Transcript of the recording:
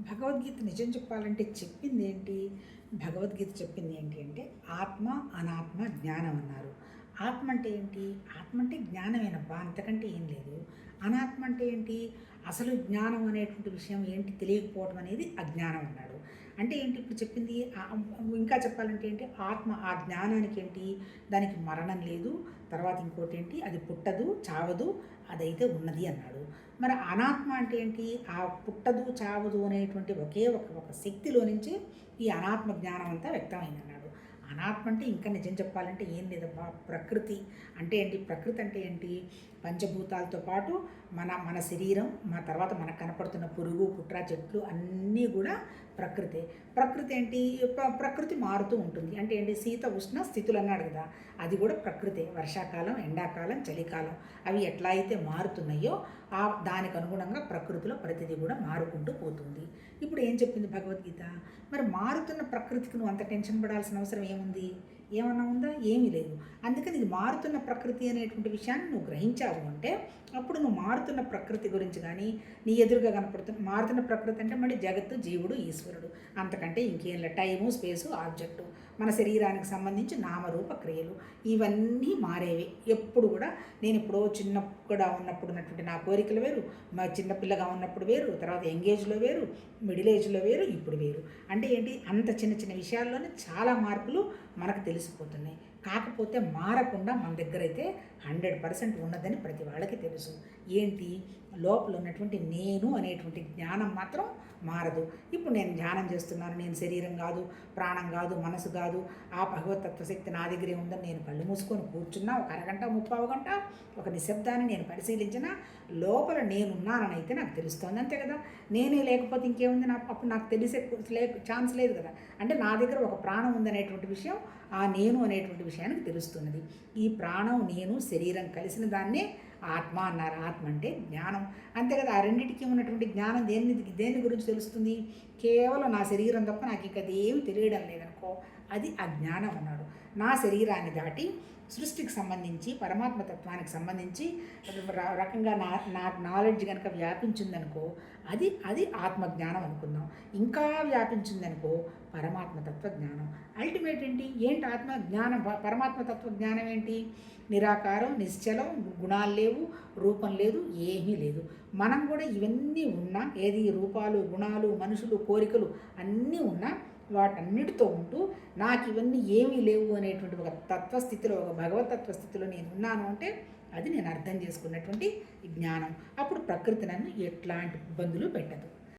భగవద్గీత నిజం చెప్పాలంటే చెప్పింది ఏంటి భగవద్గీత చెప్పింది ఏంటి అంటే ఆత్మ అనాత్మ జ్ఞానం అన్నారు. ఆత్మ అంటే ఏంటి? ఆత్మ అంటే జ్ఞానమేనబ్బా అంతకంటే ఏం లేదు. అనాత్మ అంటే ఏంటి? అసలు జ్ఞానం అనేటువంటి విషయం ఏంటి? తెలియకపోవడం అనేది అజ్ఞానం అన్నాడు. అంటే ఏంటి ఇప్పుడు చెప్పింది? ఇంకా చెప్పాలంటే ఏంటి? ఆత్మ ఆ జ్ఞానానికి ఏంటి? దానికి మరణం లేదు. తర్వాత ఇంకోటి ఏంటి? అది పుట్టదు చావదు అదైతే ఉన్నది అన్నాడు. మరి అనాత్మ అంటే ఏంటి? ఆ పుట్టదు చావదు అనేటువంటి ఒకే ఒక ఒక శక్తిలో నుంచి ఈ అనాత్మ జ్ఞానం అంతా వ్యక్తమైంది అన్నాడు అనాత్మ అంటే ఇంకా నిజం చెప్పాలంటే ఏం లేదబ్బా. ప్రకృతి అంటే ఏంటి? ప్రకృతి అంటే ఏంటి? పంచభూతాలతో పాటు మన మన శరీరం మన తర్వాత మనకు కనపడుతున్న పురుగు కుట్ర చెట్లు అన్నీ కూడా ప్రకృతే. ప్రకృతి ఏంటి? ప్ర- ప్రకృతి మారుతూ ఉంటుంది. అంటే ఏంటి? శీత ఉష్ణ స్థితులు అన్నాడు కదా. అది కూడా ప్రకృతే. వర్షాకాలం ఎండాకాలం చలికాలం అవి ఎట్లా అయితే మారుతున్నాయో ఆ దానికి అనుగుణంగా ప్రకృతిలో ప్రతిదీ కూడా మారుకుంటూ పోతుంది. ఇప్పుడు ఏం చెప్పింది భగవద్గీత? మరి మారుతున్న ప్రకృతికి నువ్వు అంత టెన్షన్ పడాల్సిన అవసరం ఉంది? ఏమన్నా ఉందా? ఏమీ లేదు. అందుకని ఇది మారుతున్న ప్రకృతి అనేటువంటి విషయాన్ని నువ్వు గ్రహించావు అంటే అప్పుడు నువ్వు మారుతున్న ప్రకృతి గురించి కానీ నీ ఎదురుగా కనపడుతున్న మారుతున్న ప్రకృతి అంటే మళ్ళీ జగత్తు జీవుడు ఈశ్వరుడు. అంతకంటే ఇంకేం లేదు. Time space object. మన శరీరానికి సంబంధించి నామరూప క్రియలు ఇవన్నీ మారేవి. ఎప్పుడు కూడా నేను ఎప్పుడో చిన్నప్పుడు ఉన్నప్పుడు ఉన్నటువంటి నా కోరికలు వేరు మా చిన్నపిల్లగా ఉన్నప్పుడు వేరు తర్వాత యంగేజ్లో వేరు మిడిల్ ఏజ్లో వేరు ఇప్పుడు వేరు. అంటే ఏంటి? అంత చిన్న చిన్న విషయాల్లోనే చాలా మార్పులు మనకు తెలిసిపోతున్నాయి. కాకపోతే మారకుండా మన దగ్గర అయితే హండ్రెడ్ పర్సెంట్ ఉన్నదని ప్రతి వాళ్ళకి తెలుసు. ఏంటి? లోపల ఉన్నటువంటి నేను అనేటువంటి జ్ఞానం మాత్రం మారదు. ఇప్పుడు నేను ధ్యానం చేస్తున్నాను నేను శరీరం కాదు ప్రాణం కాదు మనసు కాదు ఆ భగవతత్వశక్తి నా దగ్గరే ఉందని నేను కళ్ళు మూసుకొని కూర్చున్నా ఒక అరగంట ముప్పావు గంట ఒక నిశ్శబ్దాన్ని నేను పరిశీలించిన లోపల నేనున్నానని అయితే నాకు తెలుస్తోంది అంతే కదా. నేనే లేకపోతే ఇంకేముంది? నాకు అప్పుడు నాకు తెలిసే లే ఛాన్స్ లేదు కదా. అంటే నా దగ్గర ఒక ప్రాణం ఉందనేటువంటి విషయం ఆ నేను అనేటువంటి విషయానికి తెలుస్తున్నది. ఈ ప్రాణం నేను శరీరం కలిసిన దాన్నే ఆత్మ అన్నారు. ఆత్మ అంటే జ్ఞానం. అంతే కదా ఆ రెండింటికి ఉన్నటువంటి జ్ఞానం దేని దేని గురించి తెలుస్తుంది? కేవలం నా శరీరం తప్ప నాకు ఇక అదేమి తెలియడం లేదనుకో. అది అజ్ఞానం అన్నాడు. నా శరీరాన్ని దాటి సృష్టికి సంబంధించి పరమాత్మ తత్వానికి సంబంధించి రకంగా నా నా నాలెడ్జ్ కనుక వ్యాపించిందనుకో అది అది ఆత్మజ్ఞానం అనుకుందాం. ఇంకా వ్యాపించిందనుకో పరమాత్మ తత్వ జ్ఞానం అల్టిమేట్ ఏంటి? ఏంటి ఆత్మ జ్ఞానం పరమాత్మ తత్వ జ్ఞానం ఏంటి? నిరాకారం నిశ్చలం గుణాలు లేవు రూపం లేదు ఏమీ లేదు. మనం కూడా ఇవన్నీ ఉన్నా ఏది రూపాలు గుణాలు మనుషులు కోరికలు అన్నీ ఉన్నా వాటన్నిటితో ఉంటూ నాకు ఇవన్నీ ఏమీ లేవు అనేటువంటి ఒక తత్వస్థితిలో ఒక భగవతత్వ స్థితిలో నేను ఉన్నాను అంటే అది నేను అర్థం చేసుకున్నటువంటి జ్ఞానం. అప్పుడు ప్రకృతి నన్ను ఎట్లాంటి ఇబ్బందులు పెట్టదు.